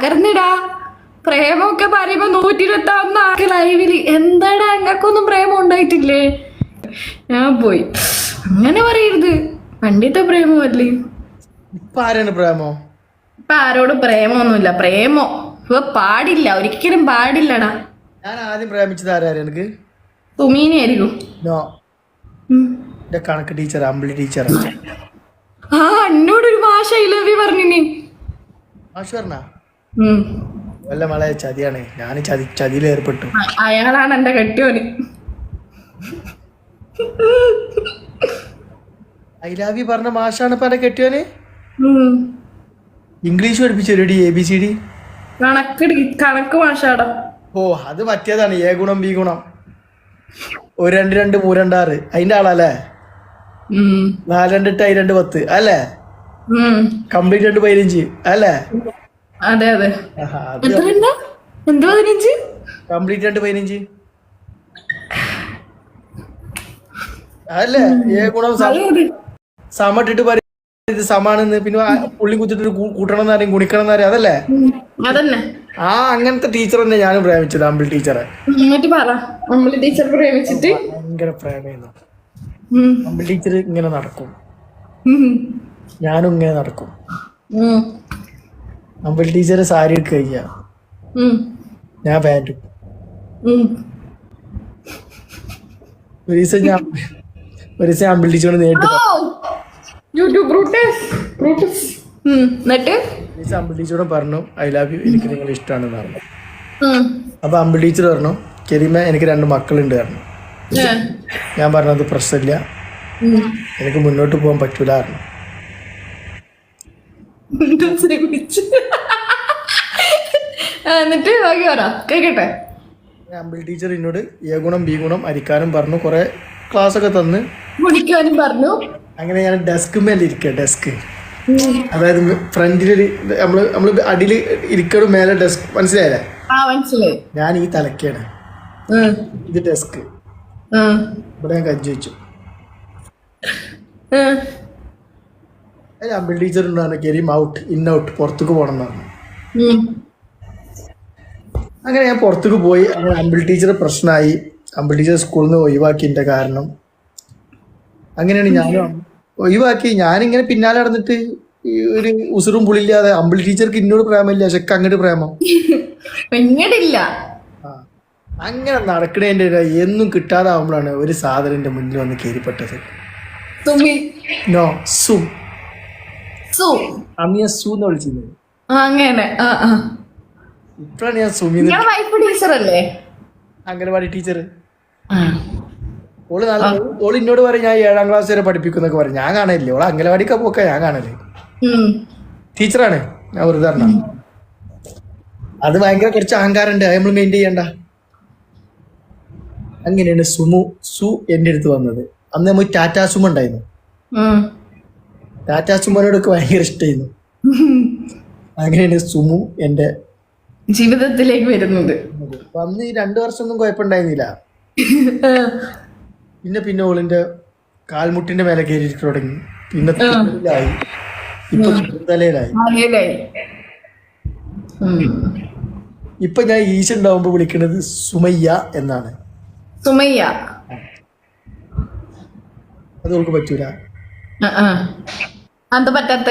തകർന്നിടാ പ്രേമൊക്കെ പറയുമ്പോ നൂറ്റി ഇരുപത്തി ഒന്ന് ആൾക്ക് ലൈവിൽ എന്താടാ അങ്ങക്കൊന്നും പ്രേമം ഉണ്ടായിട്ടില്ലേ? ഞാൻ പോയി. അങ്ങനെ പറയരുത്. പണ്ടത്തെ പ്രേമമല്ലേ? ഇപ്പൊ ആരാണ് പ്രേമോ? ഇപ്പൊ ആരോടും പ്രേമൊന്നുമില്ല പ്രേമോ. ഇപ്പൊ പാടില്ല. ഒരിക്കലും പാടില്ലടാ. ഞാൻ ആദ്യം പ്രേമിച്ചത് ആരാണ് എനിക്ക്. എന്റെ കണക്ക് ടീച്ചർ അമ്പിളി ടീച്ചർ ആ എന്നോടൊരു ഭാഷ ഐ ലവ് യു പറഞ്ഞിനി. ഭാഷ പറഞ്ഞ. വല്ല മളെ ചതിയാണ്. ഞാൻ ചതി ചതിയിൽ ഏർപ്പെട്ടു. അയാളാണ് എന്റെ കെട്ടിയോന്. ഐ ലവ് യു പറഞ്ഞ മാഷാണ് ഇപ്പൊ എന്റെ കെട്ടിയോന്? ഇംഗ്ലീഷ് പഠിപ്പിച്ചു ready A B C D കണക്ക് മാഷാട. ഓ അത് മറ്റേതാണ് എ ഗുണം ബി ഗുണം. ഒരു രണ്ട് രണ്ട് മൂ രണ്ടാറ് അതിന്റെ ആളല്ലേ. നാല് രണ്ട് എട്ട് രണ്ട് പത്ത്. അല്ലേ. കംപ്ലീറ്റ് രണ്ട് പതിനഞ്ച്. അല്ലേ? അതെ അതെ. എത്ര എന്താ? പതിനഞ്ച്? കംപ്ലീറ്റ് രണ്ട് പതിനഞ്ച്. അല്ലേ? ഏ ഗുണം സമ ഇട്ടിട്ട് പറയും ഇത് സമാണെന്ന് പിന്നെ പുള്ളി കുത്തിട്ട് കൂട്ടണം എന്ന് ഗുണിക്കണം കുണിക്കണം എന്ന് അതല്ലേ അതന്നെ. ആ അങ്ങനത്തെ ടീച്ചർ തന്നെ ഞാനും പ്രേമിച്ചത് അമ്പിൾ ടീച്ചറെ. എന്നിട്ട് പറ. നമ്മൾ ടീച്ചർ പ്രേമിച്ചിട്ട്. ഭയങ്കര പ്രേമയെന്നു. അമ്പിൾ ടീച്ചർ ഇങ്ങനെ നടക്കും. ഞാനും ഇങ്ങനെ നടക്കും. അമ്പിൾ ടീച്ചർ സാരി എടുക്ക കഴിഞ്ഞാ. ഞാൻ പാന്റും. ഒരു ദിവസം ഞാൻ ഒരു ദിവസം അമ്പിൾ ടീച്ചറോട് നേരിട്ട് അമ്പിൾ ടീച്ചറോട് പറഞ്ഞു ഐ ലവ് യു. എനിക്ക് നിങ്ങൾ ഇഷ്ടമാണെന്ന് പറഞ്ഞു. അപ്പൊ അമ്പിൾ ടീച്ചർ പറഞ്ഞു കെരിമ എനിക്ക് രണ്ട് മക്കളുണ്ട് പറഞ്ഞു. ഞാൻ പറഞ്ഞത് പ്രശ്നമില്ല. എനിക്ക് മുന്നോട്ട് പോകാൻ പറ്റൂല ഇത് ശ്രമിച്ചു. എന്നിട്ട് ബാക്കി പറ. കേക്കട്ടെ? ആമ്പിൾ ടീച്ചർ എന്നോട് എ ഗുണം ബി ഗുണം അരിക്കാനും പറഞ്ഞു കുറെ ക്ലാസ് ഒക്കെ തന്ന്. മുടിക്കാനും പറഞ്ഞു. അങ്ങനെ ഞാൻ ഡെസ്ക് മേലെ ഇരിക്കുക ഡെസ്ക് അതായത് ഫ്രണ്ടിലൊരു നമ്മൾ നമ്മൾ അടിയിൽ ഇരിക്കണം മേലെ ഡെസ്ക് മനസ്സിലായല്ലേ? മനസ്സിലായി. ഞാൻ ഈ തലക്കാണ്. ഇത് ഡെസ്ക്. ഇവിടെ ഞാൻ കഞ്ചി വെച്ചു. അമ്പിൾ ടീച്ചർ ഉണ്ടാണ് കരീം ഔട്ട് ഇൻ ഔട്ട് പുറത്തേക്ക് പോകണം എന്നാണ് അങ്ങനെ ഞാൻ പുറത്തേക്ക് പോയി അങ്ങനെ അമ്പിൾ ടീച്ചർ പ്രശ്നമായി. അമ്പിൾ ടീച്ചർ സ്കൂളിൽ നിന്ന് ഒഴിവാക്കിന്റെ കാരണം. അങ്ങനെയാണ് ഞാനും ഒഴിവാക്കി. ഞാനിങ്ങനെ പിന്നാലെ നടന്നിട്ട് ഒരു ഉസുറും പുളില്ലാതെ അമ്പിൾ ടീച്ചർക്ക് ഇന്നോട് പ്രേമമില്ല പക്ഷെ അങ്ങോട്ട് പ്രേമം. അങ്ങനെ നടക്കണേന്റെ എന്നും കിട്ടാതാവുമ്പോഴാണ് ഒരു സാധനന്റെ മുന്നിൽ വന്ന് കയറിപ്പെട്ടത്. നോ സു. സു. അമ്മിയ സു എന്ന് വിളിച്ചിരുന്നത്. അങ്ങനെ. ഇപ്പോഴാണ് ഞാൻ സുമിന്ന് വൈഫ് ടീച്ചർ അല്ലേ? അംഗനവാടി ടീച്ചർ. ഓൾ നല്ല ഓൾ എന്നോട് പറയും ഞാൻ ഏഴാം ക്ലാസ് വരെ പഠിപ്പിക്കുന്നൊക്കെ പറയും. ഞാൻ കാണലേ ഓൾ അംഗനവാടിക്ക് പോക്ക ഞാൻ കാണൽ. ടീച്ചറാണ് ഞാൻ വെറുതെ പറഞ്ഞ അത് ഭയങ്കര കുറച്ച് അഹങ്കാരമുണ്ട്. അത് നമ്മൾ മെയിന്റെയിൻ ചെയ്യണ്ട. അങ്ങനെയാണ് സുമു സു എന്റെ അടുത്ത് വന്നത്. അന്ന് നമ്മൾ ടാറ്റാ സുമ ഉണ്ടായിരുന്നു. ടാറ്റാ സുമനോടൊക്കെ ഭയങ്കര ഇഷ്ടമായിരുന്നു അങ്ങനെയാണ് സുമു എന്റെ ജീവിതത്തിലേക്ക് വരുന്നത്. അന്ന് ഈ രണ്ടു വർഷം ഒന്നും കുഴപ്പമുണ്ടായിരുന്നില്ല. പിന്നെ പിന്നെ ഓളിന്റെ കാൽമുട്ടിന്റെ മേലെ കയറിയിട്ട് തുടങ്ങി. പിന്നെ തലയിലായി. ഇപ്പൊ തലയിലായി. ഇപ്പൊ ഞാൻ ഈശ ഉണ്ടാവുമ്പോ വിളിക്കുന്നത് സുമയ്യ എന്നാണ്. സുമയ്യ. അത് ഓൾക്ക് പറ്റൂല. എന്താ പറ്റാത്ത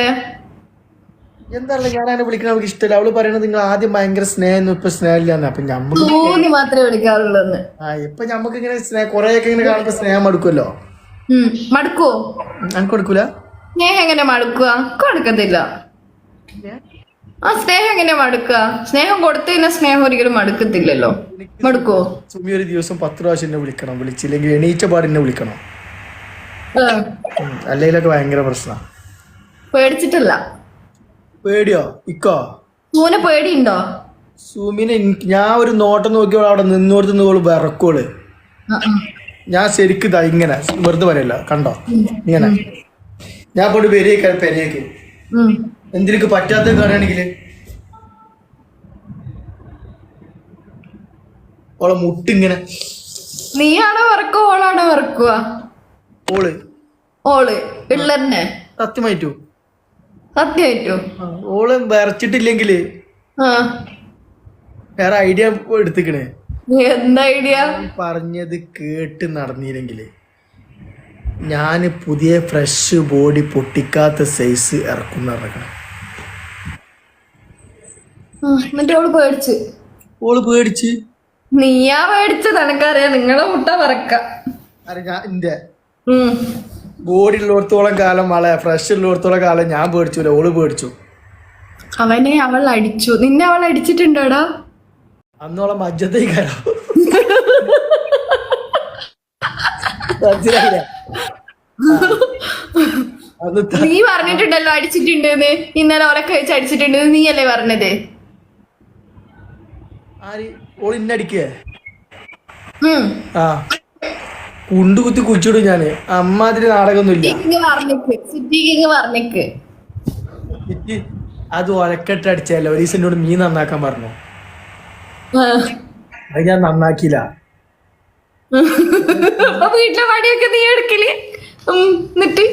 എന്താണ് ഞാൻ അങ്ങനെ വിളിക്കണ അവൾക്ക് ഇഷ്ടമല്ല. അവൾ പറയണത് നിങ്ങൾ ആദ്യം ഭയങ്കര സ്നേഹം ഇപ്പൊ സ്നേഹമില്ല അപ്പൊ ഞമ്മക്ക് മാത്രമേ വിളിക്കാറുള്ളൂ ആ ഇപ്പൊ ഞമ്മക്ക് ഇങ്ങനെ സ്നേഹം കൊറേയൊക്കെ ഇങ്ങനെ കാണുമ്പോ സ്നേഹം മടുക്കുമല്ലോ? മടുക്കോ? എനിക്ക് കൊടുക്കൂല? സ്നേഹം എങ്ങനെ മടുക്കുക? കൊടുക്കത്തില്ല ആ സ്നേഹം എങ്ങനെ മടുക്കുക? സ്നേഹം കൊടുത്തു കഴിഞ്ഞാൽ സ്നേഹം ഒരിക്കലും മടുക്കത്തില്ലല്ലോ. മടുക്കോ? സുമി ഒരു ദിവസം പത്ത് പ്രാവശ്യം എന്നെ വിളിക്കണം. വിളിച്ചില്ലെങ്കിൽ എണീച്ച പാടിനെ വിളിക്കണം. അല്ലെങ്കിലൊക്കെ ഭയങ്കര പ്രശ്നമാണ് പേടിച്ചിട്ടില്ല. പേടിയോ? ഇക്കോ? സൂന പേടിയുണ്ടോ? സൂമിനെ ഞാൻ ഒരു നോട്ടം നോക്കിയോ അവിടെ നിന്നോടത്ത് നിന്ന് വിറക്കോൾ. ഞാൻ ശരിക്കും ഇതാ ഇങ്ങനെ വെറുതെ പറയല്ല കണ്ടോ? ഇങ്ങനെ. ഞാൻ പോയിട്ട് പെരയൊക്കെ ഉം. എന്തിനൊക്കെ പറ്റാത്ത കാണുകയാണെങ്കിൽ ഓളെ മുട്ടിങ്ങനെ. നീയാണോ വറക്കുക ഓളാണോ വറക്കുക ഓൾ. ഓൾ പിള്ളേരനെ സത്യമായിട്ടു. സത്യമായിട്ടോ ഓൾ വരച്ചിട്ടില്ലെങ്കിൽ വേറെ ഐഡിയ എടുത്തിക്കണേ. എന്താ ഐഡിയ പറഞ്ഞത് കേട്ട് നടന്നില്ലെങ്കിൽ ഞാൻ പുതിയ ഫ്രഷ് ബോഡി പൊട്ടിക്കാത്ത സൈസ് ഇറക്കുന്ന ഇറക്കണം എന്നിട്ട് ഓൾ പേടിച്ച്? ഓൾ പേടിച്ച്? നീയാ പേടിച്ചത് എനക്കറിയാം നിങ്ങളെ മുട്ട പറക്ക ഉള്ളിടത്തോളം കാലം വളെ ഫ്രഷ് ഉള്ളിടത്തോളം കാലം ഞാൻ പേടിച്ചു ഓൾ പേടിച്ചു. അവനെ അവൾ അടിച്ചു. നിന്നെ അവൾ അടിച്ചിട്ടുണ്ടോടാ? അന്നോളം മജ്ജത്തേക്കാരോ? മനസ്സിലായില്ലേ? നീ പറഞ്ഞിട്ടുണ്ടല്ലോ അടിച്ചിട്ടുണ്ട് ഇന്നലെ ഓലൊക്കെ വെച്ച് അടിച്ചിട്ടുണ്ടെന്ന് നീയല്ലേ പറഞ്ഞത്? ആര്? ഓൾ ഇന്നടിക്കേ? ഉം. ആ. കുണ്ടു കുത്തി കുച്ചിടും ഞാൻ. അമ്മാതിരി നാടകമൊന്നുമില്ല. അത് ഒലക്കെട്ട് അടിച്ചല്ല ഒരു ദിവസം എന്നോട് മീൻ നന്നാക്കാൻ പറഞ്ഞു. അത് ഞാൻ നന്നാക്കിയില്ല. വീട്ടിലെ പണിയൊക്കെ നീ എടുക്കൽ. എന്നിട്ട്?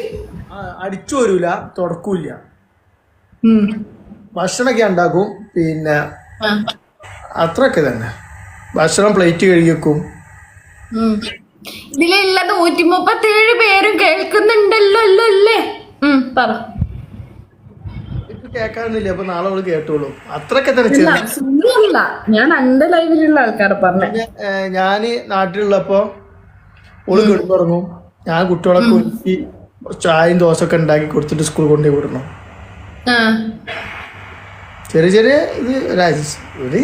അടിച്ചു വരൂല. തുടക്കൂല ഭക്ഷണൊക്കെ ഭക്ഷണമൊക്കെ ഉണ്ടാക്കും. പിന്നെ. അത്രയൊക്കെ തന്നെ. ഭക്ഷണം പ്ലേറ്റ് കഴുകി വെക്കും. ഇതിലുള്ള നൂറ്റി മുപ്പത്തി ഏഴ് പേരും കേൾക്കുന്നുണ്ടല്ലോ അല്ലോ അല്ലേ പറ. ഇപ്പൊ കേൾക്കാനൊന്നുമില്ല അപ്പൊ നാളെ അവൾ കേട്ടോളൂ. അത്രയൊക്കെ തന്നെ ഞാൻ എന്റെ ലൈവിലുള്ള ആൾക്കാരെ പറഞ്ഞ. ഞാൻ നാട്ടിലുള്ളപ്പോ ഓൾ കിടന്നുറങ്ങും. ഞാൻ കുട്ടികളൊക്കെ ഒരുക്കി ചായയും ദോശയൊക്കെ ഉണ്ടാക്കി കൊടുത്തിട്ട് സ്കൂൾ കൊണ്ടു വിടണം. ചെറിയ ചെറിയ ഇത് ഒരു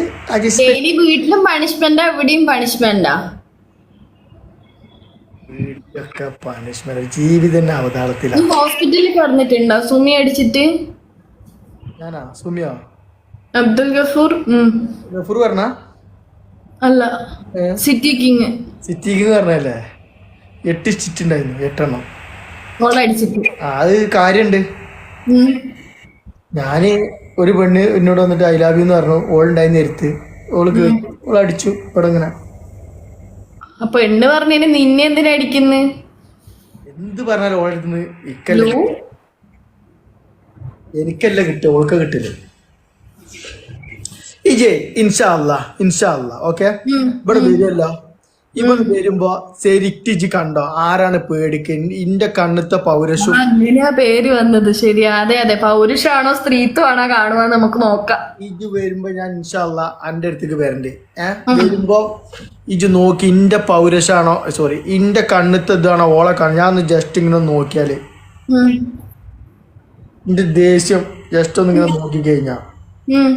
വീട്ടിലും പണിഷ്മെന്റാ എവിടെയും പണിഷ്മെന്റാ? ഒക്കെ പണിഷ്മെന്റ് അവതാളത്തിലാണ് ഹോസ്പിറ്റലിൽ കിടന്നിട്ടുണ്ടോ? സുമി അടിച്ചിട്ട്? ഞാനാ? സുമിയോ? അബ്ദുൽ ഗഫൂർ? ഉം. ഗഫൂർ പറഞ്ഞ? അല്ല. City king. പറഞ്ഞല്ലേ എട്ട് എട്ടെണ്ണം. ആ അത് കാര്യണ്ട്. ഞാൻ ഒരു പെണ്ണ് എന്നോട് വന്നിട്ട് ഐ ലവ് യു എന്ന് പറഞ്ഞു. ഓളുണ്ടായി നേരത്ത് ഓൾ ഓൾ അടിച്ചു ഇവിടെ ഇങ്ങനെ അപ്പൊ എണ്ണ പറഞ്ഞതിന് നിന്നെ എന്തിനാ അടിക്കുന്നു? എന്ത് പറഞ്ഞാലും ഓളെടുത്ത് ഇക്കല്ല എനിക്കല്ല കിട്ടുക ഓൾക്ക് കിട്ടില്ല. ഇജേ ഇൻഷാ ഇൻഷാല്ല ഇൻഷാ അല്ലാ ഓക്കെ? ഇവിടെ വരുമല്ലോ ഇവിടെ വരുമ്പോ ശരിക്ക് കണ്ടോ? ആരാണ് പേടിക്ക്? ഇന്റെ കണ്ണത്തെ പൗരഷു അങ്ങനെയാ പേര് വന്നത്. ശരി അതെ അതെ. പൗരുഷാണോ സ്ത്രീത്വമാണോ കാണുക നമുക്ക് നോക്കാം. ഇജ് വരുമ്പോ ഞാൻ ഇൻഷാ അല്ലാ അന്റെ അടുത്തേക്ക് വരണ്ട്. ഏഹ് വരുമ്പോ ഇജ് നോക്കി ഇന്റെ പൗരഷാണോ സോറി ഇന്റെ കണ്ണത്തെ ഇതാണോ ഓളെ കാണും ഞാൻ ഒന്ന് ജസ്റ്റ് ഇങ്ങനെ നോക്കിയാൽ. ഇന്റെ ദേഷ്യം ജസ്റ്റ് ഒന്ന് ഇങ്ങനെ നോക്കി കഴിഞ്ഞാ ഉം.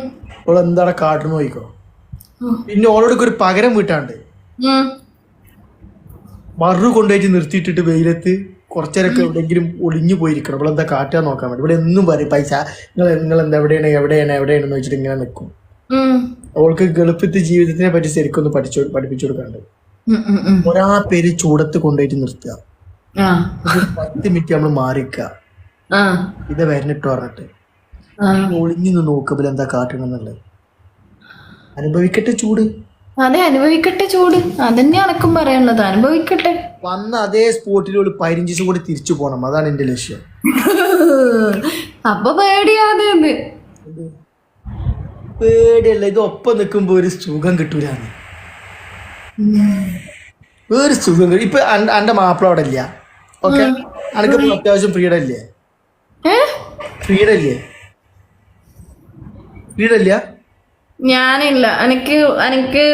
കാട്ടുന്നു നോക്കിക്കോ പിന്നെ ഓളോടൊക്കെ ഒരു പകരം വീട്ടാണ്ട്. മറു കൊണ്ടുപോയിട്ട് നിർത്തിയിട്ടിട്ട് വെയിലത്ത് കുറച്ചേരൊക്കെ എവിടെയെങ്കിലും ഒളിഞ്ഞു പോയിരിക്കണം. ഇവിടെ എന്താ കാറ്റാ നോക്കാൻ വേണ്ടി. ഇവിടെ എന്നും പറയും പൈസ നിങ്ങൾ നിങ്ങൾ എന്താ എവിടെയാണ് എവിടെയാണ് എവിടെയാണെന്ന് വെച്ചിട്ട് ഇങ്ങനെ നിൽക്കും. അവൾക്ക് ഗൾഫത്തെ ജീവിതത്തിനെ പറ്റി ശരിക്കും ഒന്ന് പഠിച്ചു പഠിപ്പിച്ചു കൊടുക്കാണ്ട്. ഒരാ പേര് ചൂടത്ത് കൊണ്ടുപോയിട്ട് നിർത്തുക. പത്ത് മിനിറ്റ് നമ്മൾ മാറിക്കുക. ആ. ഇത് വരണിട്ട് പറഞ്ഞിട്ട്. ഒളിഞ്ഞു നോക്കുമ്പോൾ എന്താ കാട്ടണമെന്നുള്ളത് അനുഭവിക്കട്ടെ ചൂട്. അതെ അനുഭവിക്കട്ടെ ചൂട്. അതന്നെ അനക്കും പറയാനുള്ളത്. അനുഭവിക്കട്ടെ. വന്ന അതേ സ്പോട്ടിൽ ഒരു പതിനഞ്ച് കൂടി തിരിച്ചു പോണം. അതാണ് എന്റെ ലക്ഷ്യം. അപ്പൊ പേടിയാതെ. പേടിയല്ല ഇത് ഒപ്പം നിൽക്കുമ്പോ ഒരു സുഖം കിട്ടൂലാന്ന്. ഒരു സുഖം കിട്ടും ഇപ്പൊ എന്റെ മാപ്പിള അവിടെ ഇല്ല. ഓക്കെ? അനക്ക് അത്യാവശ്യം ഫ്രീഡം ഇല്ലേ? ഫ്രീഡം ഇല്ലേ? ഫ്രീഡം ഇല്ല? ഞാനില്ല. എനിക്ക് എനിക്ക്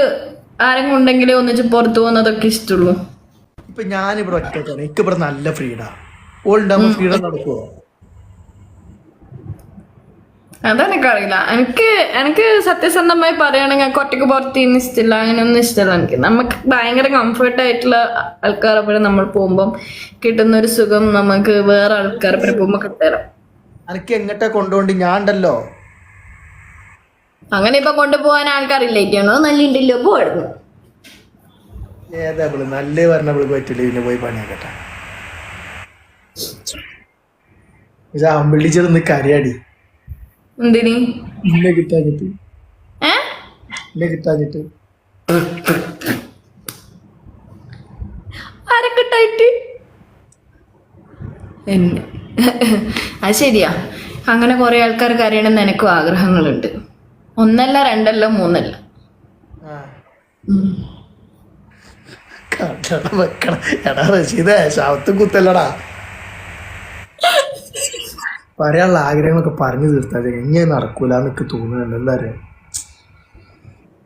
ആരെങ്കിലും ഉണ്ടെങ്കിലേ ഒന്നിച്ച് പുറത്തു പോകുന്നതൊക്കെ ഇഷ്ടമുള്ളൂ. ഇപ്പൊ ഞാനിവിടെ ഒറ്റക്കാണ് എനിക്ക് ഇവിടെ നല്ല ഫ്രീഡാ. ഓളുണ്ടാകുമ്പോ ഫ്രീഡം നടക്കുവോ? അതെനിക്കറിയില്ല. എനിക്ക് എനിക്ക് സത്യസന്ധമായി പറയുകയാണെങ്കിൽ എനിക്ക് ഒറ്റയ്ക്ക് പുറത്ത് ഇന്ന് ഇഷ്ടമില്ല. അങ്ങനെയൊന്നും ഇഷ്ടമല്ല എനിക്ക്. നമുക്ക് ഭയങ്കര കംഫർട്ട് ആയിട്ടുള്ള ആൾക്കാരൊപ്പം നമ്മൾ പോകുമ്പം കിട്ടുന്ന ഒരു സുഖം നമുക്ക് വേറെ ആൾക്കാരൊപ്പം പോകുമ്പോൾ കിട്ടില്ല എനിക്ക് എങ്ങോട്ടാ കൊണ്ടുപോകേണ്ടി ഞാൻ ഉണ്ടല്ലോ അങ്ങനെ ഇപ്പൊ കൊണ്ടുപോകാൻ ആൾക്കാരില്ലേക്കാണോ നല്ല ഉണ്ടല്ലോ പോയിരുന്നു ഏതാ നല്ല പറഞ്ഞ പറ്റില്ല പിന്നെ പോയി പണിയാക്കട്ടെ. ഇത് അമ്പിളിച്ചെന്ന് കരയാടി. എന്തിനി? ഇന്നെ കിട്ടാഞ്ഞിട്ട്. ഏ? ഇന്നെ കിട്ടാഞ്ഞിട്ട്. ആരൊക്കെട്ടായിട്ട് എന്നെ. അത് ശരിയാ. അങ്ങനെ കുറെ ആൾക്കാർക്ക് അറിയണം എനിക്കും ആഗ്രഹങ്ങളുണ്ട്. ഒന്നല്ല രണ്ടല്ല മൂന്നല്ല. ആ. ഉം. കണ്ണട വെക്കണം എടാ റഷീദേ ശവത്തും കുത്തല്ലടാ. പറയാനുള്ള ആഗ്രഹങ്ങളൊക്കെ പറഞ്ഞു തീർത്താൽ എങ്ങനെ നടക്കൂല എന്നൊക്കെ തോന്നുന്നുണ്ട്. എന്താ പറയാ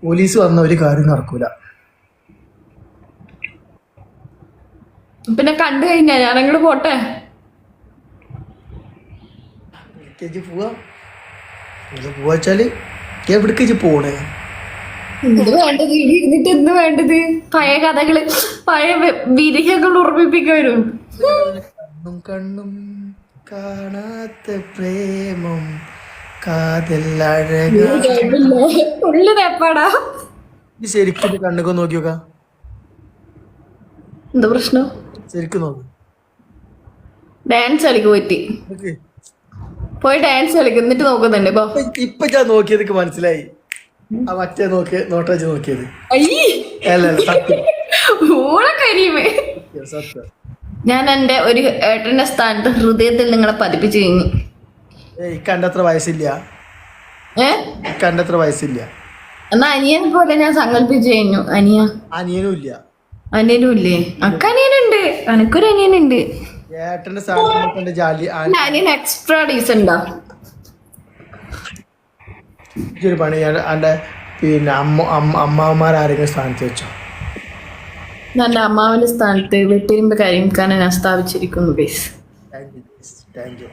പോലീസ് വന്ന ഒരു കാര്യം നടക്കൂല. പിന്നെ കണ്ടു കഴിഞ്ഞാ? ഞാനങ്ങോട്ട് പോട്ടെ? പോവാ. പോവാച്ചാൽ എവിടേക്ക് പോണേ? വേണ്ടത് ഇരുന്നിട്ട് എന്ത് വേണ്ടത്. പഴയ കഥകൾ പഴയ വിധികൾ ഉറപ്പിപ്പിക്കാൻ വരും. കണ്ണും കണ്ണും കാണാത്ത പ്രേമം കാതല്ലഴക ഉള്ളു തേപ്പാടാ. ഇത് ശരിക്കും കണ്ണൊക്കെ നോക്കി നോക്കാം. എന്താ പ്രശ്നം? ശരിക്കും നോക്ക്. ഡാൻസ് കളിക്ക് പറ്റി. പോയി ഡാൻസ് കളിക്കും. എന്നിട്ട് നോക്കുന്നുണ്ട് ഇപ്പൊ. ഇപ്പൊ- ഞാൻ നോക്കിയതൊക്കെ മനസ്സിലായി. ആ മറ്റേ നോക്കി നോട്ട് വെച്ച് നോക്കിയത്. ഞാൻ എന്റെ ഒരു ഏട്ടന്റെ സ്ഥാനത്ത് ഹൃദയത്തിൽ നിങ്ങളെ പതിപ്പിച്ചു കഴിഞ്ഞു. കണ്ടത്ര വയസ്സില്ല. കണ്ടത്ര വയസ്സില്ല. എന്നാ അനിയനെ പോലെ ഞാൻ സങ്കല്പിച്ചു കഴിഞ്ഞു. അനിയ. അനിയനും ഇല്ല. അനിയനും ഇല്ലേ? അക്കനിയനുണ്ട്. അനക്കൊരു അനിയനുണ്ട്. ഏട്ടന്റെ സ്ഥാനത്ത് എന്റെ ജാലി ആ- എന്റെ അനിയൻ എക്സ്ട്രാ ഡീസന്റാ ഇജ്ജൊരു പണി ഞാൻ എന്റെ പിന്നെ അമ്മ അമ്മ അമ്മാവന്മാർ ആരെങ്കിലും സ്ഥാനത്ത് വെച്ചോ? എന്റെ അമ്മാവന്റെ സ്ഥാനത്ത് വെട്ടിരുമ്പ് കരിമിക്കാനെ ഞാൻ സ്ഥാപിച്ചിരിക്കുന്നു ബേസ് താങ്ക് യു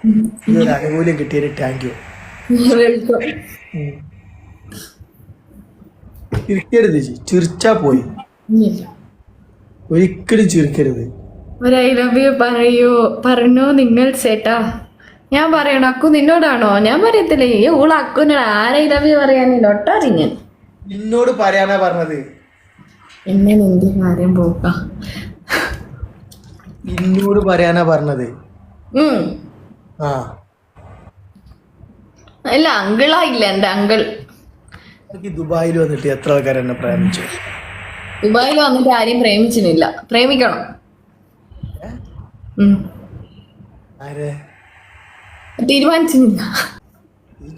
യു ചിരിക്കരുത് ചിരിച്ചാ പോയി. ഒരിക്കലും ചിരിക്കരുത്. ഒരു ഐ ലവ് യു പറയൂ. പറഞ്ഞു നിങ്ങൾ ചേട്ടാ ഞാൻ പറയണോ അക്കു നിന്നോടാണോ? ഞാൻ പറയത്തില്ലേ. ഈ ഊള അക്കുനോട് ആരെ ഐ ലവ് യു പറയാനില്ല ഒട്ടറിഞ്ഞൻ നിന്നോട് പറയാനാ പറഞ്ഞത്. എന്നെ നിന്റെ കാര്യം പോക്ക. നിന്നോട് പറയാനാ പറഞ്ഞത്. ഉം. ആ. അല്ല അങ്കിളായില്ല എന്റെ അങ്കിൾ. എനിക്ക് ദുബായിൽ വന്നിട്ട് എത്ര ആൾക്കാർ എന്നെ പ്രേമിച്ചു? ദുബായിൽ വന്നിട്ട് ആരെയും പ്രേമിച്ചിട്ടില്ല. പ്രേമിക്കണം. തീരുമാനിച്ചില്ല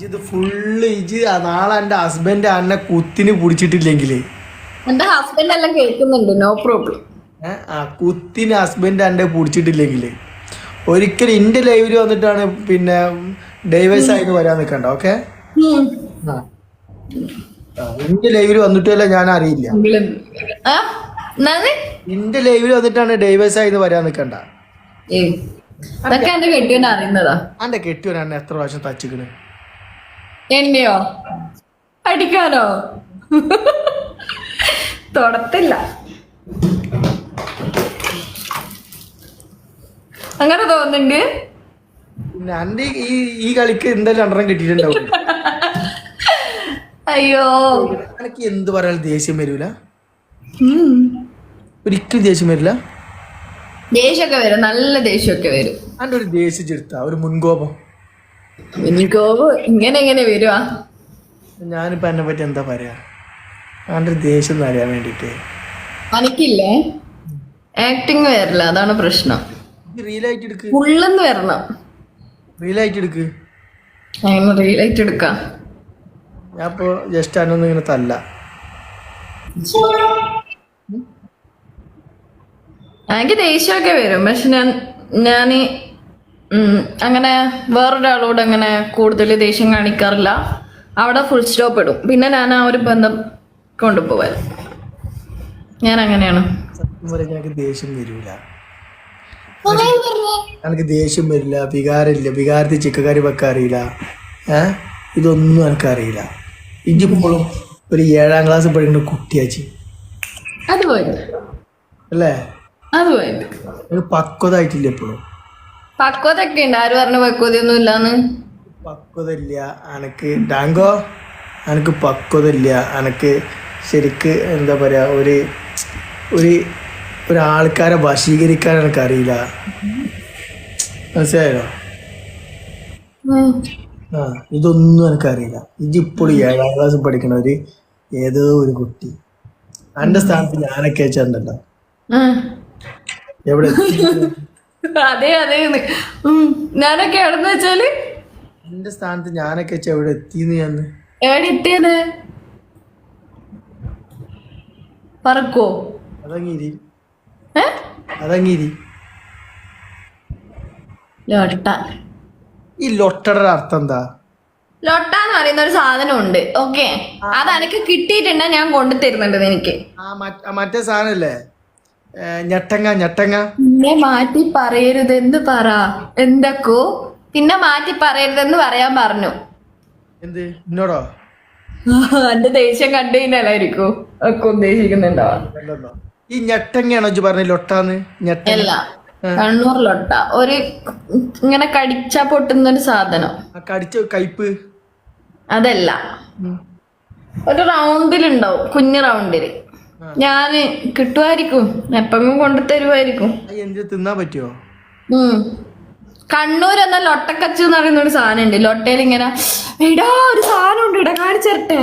ഇത് ഫുള്ള് ഇജ് നാളെ എന്റെ ഹസ്ബൻഡ് അന്നെ കുത്തിന് പിടിച്ചിട്ടില്ലെങ്കിൽ എന്റെ ഹസ്ബൻഡ് എല്ലാം കേൾക്കുന്നുണ്ട് നോ പ്രോബ്ലം ആ കുത്തിന് ഹസ്ബൻഡ് എന്റെ പിടിച്ചിട്ടില്ലെങ്കിൽ ഒരിക്കലും എന്റെ ലൈവിൽ വന്നിട്ടാണ് പിന്നെ ഡൈവേഴ്സ് ആയിട്ട് വരാൻ നിൽക്കണ്ട ഓക്കെ ലൈവിൽ ലൈവിൽ വന്നിട്ടല്ല ഞാൻ അറിയില്ല. എന്റെ ലൈവിൽ വന്നിട്ടാണ് ഡൈവേഴ്സ് ആയിട്ട് വരാൻ നിൽക്കണ്ട അതൊക്കെ എന്റെ അറിയുന്നതാ എത്ര പ്രാവശ്യം തച്ചിക്കണ്? എന്നെയോ? അടിക്കാനോ തൊടത്തില്ല. അങ്ങനെ തോന്നുന്നുണ്ട്. എന്റെ ഈ ഈ കളിക്ക് എന്തായാലും രണ്ടെണ്ണം കിട്ടിയിട്ടുണ്ടാവും? അയ്യോ. എനിക്ക് എന്ത് പറയാൻ ദേഷ്യം വരൂല? ഒരിക്കലും ദേഷ്യം വരില്ല. ദേഷ്യമൊക്കെ വരും നല്ല ദേഷ്യമൊക്കെ വരും. അതിന്റെ ഒരു ദേഷ്യം ഒരു മുൻകോപം. മുൻകോപം ഇങ്ങനെ എങ്ങനെ വരുവാ. ഞാനിപ്പോ എന്നെ പറ്റി എന്താ പറയാ? ഒരു ദേഷ്യം അറിയാൻ വേണ്ടിയിട്ട് എനിക്കില്ലേ ആക്ടിങ് വരില്ല അതാണ് പ്രശ്നം. റീലായിട്ട് എടുക്ക്. ഫുള്ളെന്ന് വരണം. റീലായിട്ട് എടുക്ക്. അങ്ങനെ റീലായിട്ട് എടുക്കാം. ഞാൻ ഇപ്പോ ജസ്റ്റ് അന്നൊന്നും ഇങ്ങനെ തല്ല എനിക്ക് ദേഷ്യമൊക്കെ വരും. പക്ഷെ ഞാൻ ഞാൻ അങ്ങനെ വേറൊരാളോട് അങ്ങനെ കൂടുതൽ ദേഷ്യം കാണിക്കാറില്ല. അവിടെ ഫുൾ സ്റ്റോപ്പ് ഇടും. പിന്നെ ഞാൻ ആ ഒരു ബന്ധം കൊണ്ടുപോവാൻ. ഞാൻ അങ്ങനെയാണ്. ദേഷ്യം വരൂല. എനിക്ക് ദേഷ്യം വരില്ല. വികാരമില്ല. വികാരത്തിൽ ചിക്കക്കാരി വെക്കാൻ അറിയില്ല. ഏ? ഇതൊന്നും എനിക്കറിയില്ല ഇജിപ്പോഴും ഒരു ഏഴാം ക്ലാസ് പഠിക്കുന്ന കുട്ടിയാച്ചി അത് അല്ലേ? അത് പക്വത ആയിട്ടില്ല ഉണ്ട്. ആര് പറഞ്ഞ പക്വതയൊന്നും ഇല്ലാന്ന്? പക്വത ഇല്ല അനക്ക് ഡാങ്കോ? അനക്ക് പക്വത ഇല്ല അനക്ക് ശരിക്ക് എന്താ പറയാ ഒരു ഒരു ഒരാൾക്കാരെ വശീകരിക്കാൻ എനിക്ക് അറിയില്ല. മനസ്സിലായോ. ആ. ഇതൊന്നും എനിക്കറിയില്ല ഇതിപ്പോൾ ഏഴാം ക്ലാസ് പഠിക്കണ ഒരു ഏതോ ഒരു കുട്ടി. എന്റെ സ്ഥാനത്ത് ഞാനൊക്കെ വെച്ചിട്ടുണ്ടല്ലോ. എവിടെ? അതെ അതെ. ഞാനൊക്കെ എവിടെന്ന് വെച്ചാൽ? എന്റെ സ്ഥാനത്ത് ഞാനൊക്കെ എവിടെ എത്തിന്ന് ഞാൻ എവിടെ എത്തിയത്? പറക്കോ. അതങ്ങിരി. അതങ്ങിരി. ലോട്ട. ഈ ലൊട്ടയുടെ അർത്ഥം എന്താ? ലൊട്ട എന്ന് പറയുന്ന ഒരു സാധനം ഉണ്ട് ഓക്കെ അത് എനിക്ക് കിട്ടിയിട്ടുണ്ടെ ഞാൻ കൊണ്ടു തരുന്നുണ്ട് എനിക്ക് മറ്റേ സാധനല്ലേ? ഞെട്ടങ്ങ ഞെട്ടങ്ങ. പിന്നെ മാറ്റി പറയരുത് എന്ത് പറ. എന്തൊക്കോ? പിന്നെ മാറ്റി പറയരുതെന്ന് പറയാൻ പറഞ്ഞു. എന്ത്? എന്നോടോ എന്റെ ദേഷ്യം കണ്ടു കഴിഞ്ഞാലായിരിക്കും ഒക്കെ ഉദ്ദേശിക്കുന്നുണ്ടോ? ഈ ഞെട്ടങ്ങയാണോ പറഞ്ഞ ലൊട്ടാന്ന്? ഞെട്ട അല്ല. കണ്ണൂർ ലൊട്ട. ഒരു ഇങ്ങനെ കടിച്ച പൊട്ടുന്ന ഒരു സാധനം കടിച്ച കയ്പ് അതല്ല. ഒരു റൗണ്ടിലുണ്ടാവും. കുഞ്ഞു റൗണ്ടിൽ. ഞാൻ കിട്ടുമായിരിക്കും എപ്പോഴും കൊണ്ടു തരുമായിരിക്കും തിന്നാ തിന്നാൻ പറ്റുമോ. കണ്ണൂർ എന്ന ലൊട്ടക്കച്ച് എന്ന് പറയുന്ന ഒരു സാധനം ഉണ്ട് ലൊട്ടയിൽ ഇങ്ങനെ എടാ ഒരു സാധനം ഉണ്ട് ഇടാ കാണിച്ചേരട്ടെ.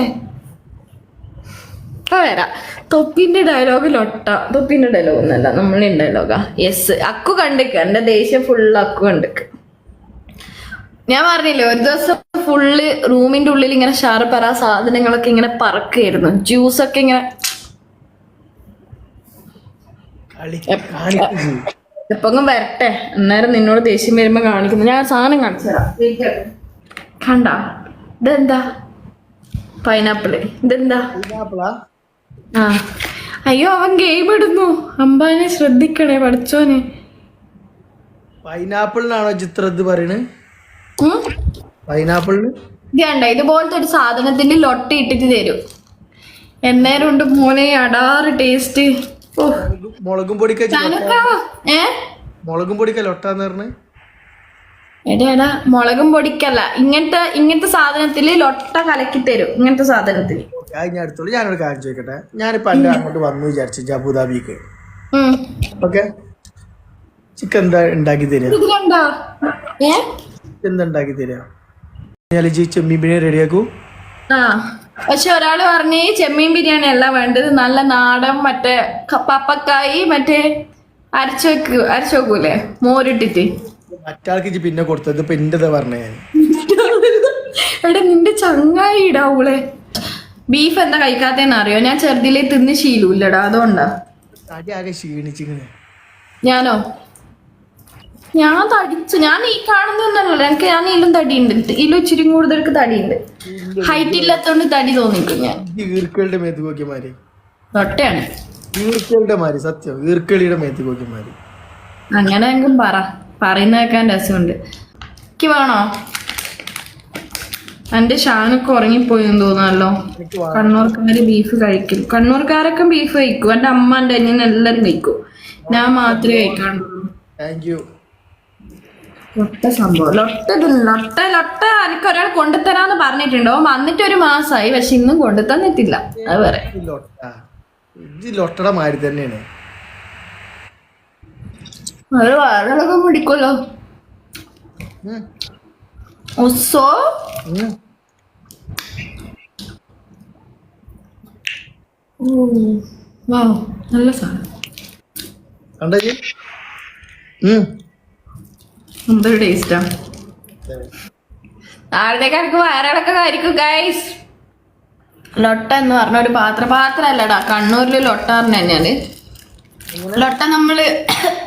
ഇപ്പൊ വരാം. തൊപ്പിന്റെ ഡയലോഗ് ലൊട്ട. തൊപ്പിന്റെ ഡയലോഗ് ഒന്നല്ല നമ്മളെ ഡയലോഗാ യെസ് അക്കു കണ്ടിക്ക്. എന്റെ ദേഷ്യം ഫുള്ള് അക്കു കണ്ടിക്ക്. ഞാൻ പറഞ്ഞില്ലേ ഒരു ദിവസം ഫുള്ള് റൂമിന്റെ ഉള്ളിൽ ഇങ്ങനെ ഷാർപ്പറ സാധനങ്ങളൊക്കെ ഇങ്ങനെ പറക്കായിരുന്നു ജ്യൂസൊക്കെ ഇങ്ങനെ എപ്പൊങ്ങും വരട്ടെ. അന്നേരം നിന്നോട് ദേഷ്യം വരുമ്പോ കാണിക്കുന്നു. ഞാൻ സാധനം കാണിച്ചു തരാം. കണ്ട? ഇതെന്താ? പൈനാപ്പിൾ. ഇതെന്താ? ആ. അയ്യോ അവൻ ഗെയിം ഇടുന്നു. അമ്പാനെ ശ്രദ്ധിക്കണേ പഠിച്ചോനെ. പൈനാപ്പിളിനാണോ ചിത്രത് പറയണ്? പൈനാപ്പിളിന്? ഇത് കണ്ട? ഇതുപോലത്തെ ഒരു സാധനത്തിന്റെ ലൊട്ട ഇട്ടിട്ട് തരും. എന്നേരം ഉണ്ട് മോനെ അടാറ് ടേസ്റ്റ് മുളകും പൊടിക്ക മുളകും പൊടിക്ക ലൊട്ടാന്ന് പറഞ്ഞ്? എടാ മുളകും പൊടിക്കല്ല. ഇങ്ങനത്തെ ഇങ്ങനത്തെ സാധനത്തിൽ ലൊട്ട കലക്കി തരും. ഇങ്ങനത്തെ സാധനത്തിൽ. ഞാൻ അടുത്തോളൂ ഞാനൊരു കാര്യം ചോദിക്കട്ടെ. ഞാനിപ്പോ എന്റെ അങ്ങോട്ട് വന്നു വിചാരിച്ചു അബുദാബിക്ക്. ഓക്കെ? ചിക്കൻ എന്താ ഉണ്ടാക്കി ഏ? എന്താ ഉണ്ടാക്കി ജി ചെമ്മീൻ ബിരിയാണി റെഡിയാക്കൂ ആ. പക്ഷെ ഒരാൾ പറഞ്ഞ് ചെമ്മീൻ ബിരിയാണി അല്ല വേണ്ടത്. നല്ല നാടൻ മറ്റേ പപ്പക്കായി മറ്റേ അരച്ചു വെക്കൂ അരച്ചു വെക്കൂലേ? മോരിട്ടിട്ട്. മറ്റാൾക്ക് പിന്നെ കൊടുത്തത്? ഇപ്പൊ പറഞ്ഞേ എടാ നിന്റെ ചങ്ങായി ഇടാവൂളെ ബീഫ് എന്താ കഴിക്കാത്തേന്ന് അറിയോ? ഞാൻ ചെറുതിലേ തിന്ന് ശീലൂല്ലടാ. അതുകൊണ്ടാ. ക്ഷീണിച്ചിങ്ങനെ. ഞാനോ? ഞാൻ തടിച്ചു. ഞാൻ ഈ കാണുന്നൊന്നല്ലോ എനിക്ക് ഞാൻ ഇതിലും തടിയുണ്ട്. ഇതിലും ഇച്ചിരി കൂടുതൽ തടിയുണ്ട്. ഹൈറ്റ് ഇല്ലാത്തോണ്ട് തടി തോന്നിക്കും ഞാൻ. ഈ ഈർക്കളുടെ മേത്ത് കോക്കിമാര് തൊട്ടയാണ്. ഈർക്കളുടെ മാരി സത്യം. ഈർക്കളിയുടെ മേത്ത് കോക്കിമാര് അങ്ങനെ എങ്കിലും പറ. പറയുന്ന കേൾക്കാൻ രസമുണ്ട്. എനിക്ക് വേണോ? എന്റെ ഷാനൊക്കെ ഉറങ്ങിപ്പോയി എന്ന് കണ്ണൂർക്കാര് ബീഫ് കഴിക്കും. കണ്ണൂർക്കാരൊക്കെ ബീഫ് കഴിക്കും. എന്റെ അമ്മ എന്റെ അനിയൻ എല്ലാരും കഴിക്കും. ഞാൻ മാത്രമേ കഴിക്കാണ്ടുള്ളൂ താങ്ക് യു ലൊട്ട സംഭവം. ലൊട്ട ഇത് ലൊട്ട ലൊട്ട എനിക്ക് ഒരാൾ കൊണ്ടുതരാന്ന് പറഞ്ഞിട്ടുണ്ടോ? വന്നിട്ട് ഒരു മാസമായി പക്ഷെ ഇന്നും കൊണ്ടു തന്നിട്ടില്ല അത് പറയാം ലൊട്ടയുടെ മാതിരി തന്നെയാണ്. പിടിക്കുമല്ലോ നല്ല സാധനം. കണ്ടോ. എന്തൊരു ടേസ്റ്റാ നാളത്തേക്ക് എനിക്ക് വയറിളക്കം ആയിരിക്കും ഗൈസ് ലൊട്ട എന്ന് പറഞ്ഞ ഒരു പാത്ര പാത്രം അല്ലടാ കണ്ണൂരിൽ ലൊട്ട പറഞ്ഞു തന്നെയാണ്. ലൊട്ട നമ്മൾ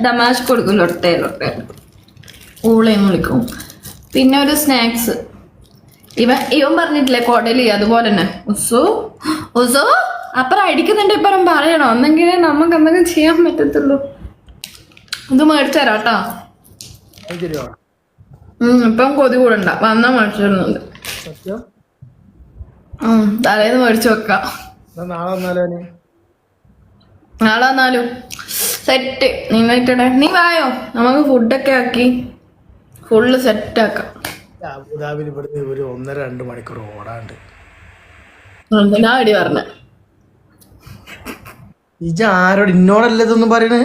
ദമാശ് കൊടുക്കും ലൊട്ട ലൊട്ട. ഊളയും വിളിക്കും. പിന്നെ ഒരു സ്നാക്സ്. ഇവ ഇവൻ പറഞ്ഞിട്ടില്ലേ കൊടലി അതുപോലെ തന്നെ. ഉസു ഉസു അപ്പുറം അടിക്കുന്നുണ്ട് ഇപ്പുറം പറയണോ. എന്നെങ്കിലേ നമുക്ക് എന്തെങ്കിലും ചെയ്യാൻ പറ്റത്തുള്ളൂ. ഇത് മേടിച്ചു തരാം കേട്ടോ. ഇപ്പം കൊതി കൂടണ്ട. വന്നാ മേടിച്ചിരുന്നുണ്ട് തലേന്ന് മേടിച്ചു വെക്കാം. നാളെ വന്നാലോ സെറ്റ്. നിന്നിട്ടേ നീ വായോ? നമുക്ക് ഫുഡൊക്കെ ആക്കി. ഫുള്ള് സെറ്റ് ആക്കാം. അബുദാബിയിൽ ഇവിടുന്ന് ഒരു ഒന്നര രണ്ട് മണിക്കൂർ ഓടാണ്ട്. എന്തിനാ അടി പറഞ്ഞ. ഇജ് ആരോട് ഇന്നോടല്ലേ ഇതൊന്നും പറയണേ?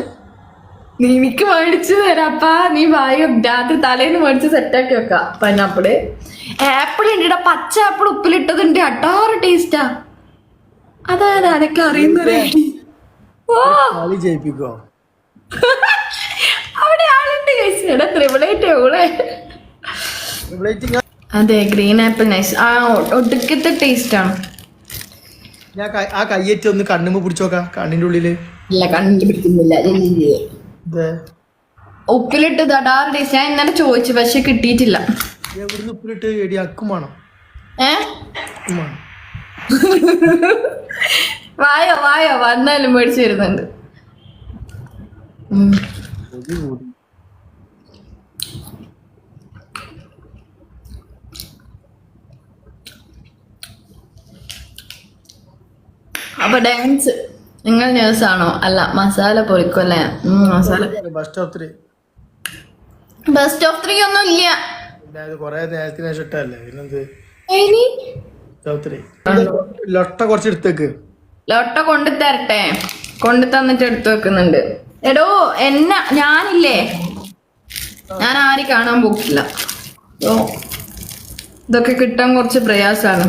നീ എനിക്ക് മേടിച്ചു തരാപ്പാ. നീ വായി രാത്രി തലേന്ന് മേടിച്ച് സെറ്റാക്കി വെക്കാം. പൈനാപ്പിൾ. ആപ്പിൾ ഉണ്ട് പച്ച ആപ്പിൾ ഉപ്പിലിട്ടതുണ്ട് അട്ടാറ് ടേസ്റ്റാ അതായത് അതൊക്കെ ജയിപ്പിക്കോ. അവിടെ ആളുണ്ട് കഴിച്ചു എടാ ത്രിപിളേറ്റ് ഓളെ. അതെ ഗ്രീൻ ആപ്പിൾ നൈസ് ആ ഒടുക്കത്തെ ടേസ്റ്റ് ആണ്. ഞാൻ ക- ആ കയ്യേറ്റ് ഒന്ന് കണ്ണുമ്പോ പിടിച്ചോക്കാം കണ്ണിന്റെ ഉള്ളിൽ. ഇല്ല കണ്ടു പിടിക്കുന്നില്ല. ഉപ്പിലിട്ട് ടേസ്റ്റ് ഞാൻ ഇന്നലെ ചോദിച്ചു പക്ഷെ കിട്ടിയിട്ടില്ല. എവിടുന്ന് ഉപ്പിലിട്ട് എടി അക്കും വേണം. ഏ? വായോ വായോ വന്നാലും മേടിച്ചു വരുന്നുണ്ട്. അപ്പൊ ഡാൻസ് നിങ്ങൾ നേഴ്സ് ആണോ? അല്ല മസാല പൊറിക്കും അല്ലേ? Masala best of three best of three ഒന്നും ഇല്ല. കൊറേ നേരത്തിന് പിന്നെന്ത്? ലൊട്ട കുറച്ച് എടുത്തേക്ക്. ലൊട്ട കൊണ്ടു തരട്ടെ. കൊണ്ടു തന്നിട്ട് എടുത്തു വെക്കുന്നുണ്ട്. എടോ എന്ന ഞാനില്ലേ? ഞാൻ ആരും കാണാൻ പോക്കില്ല. ഓ ഇതൊക്കെ കിട്ടാൻ കുറച്ച് പ്രയാസമാണ്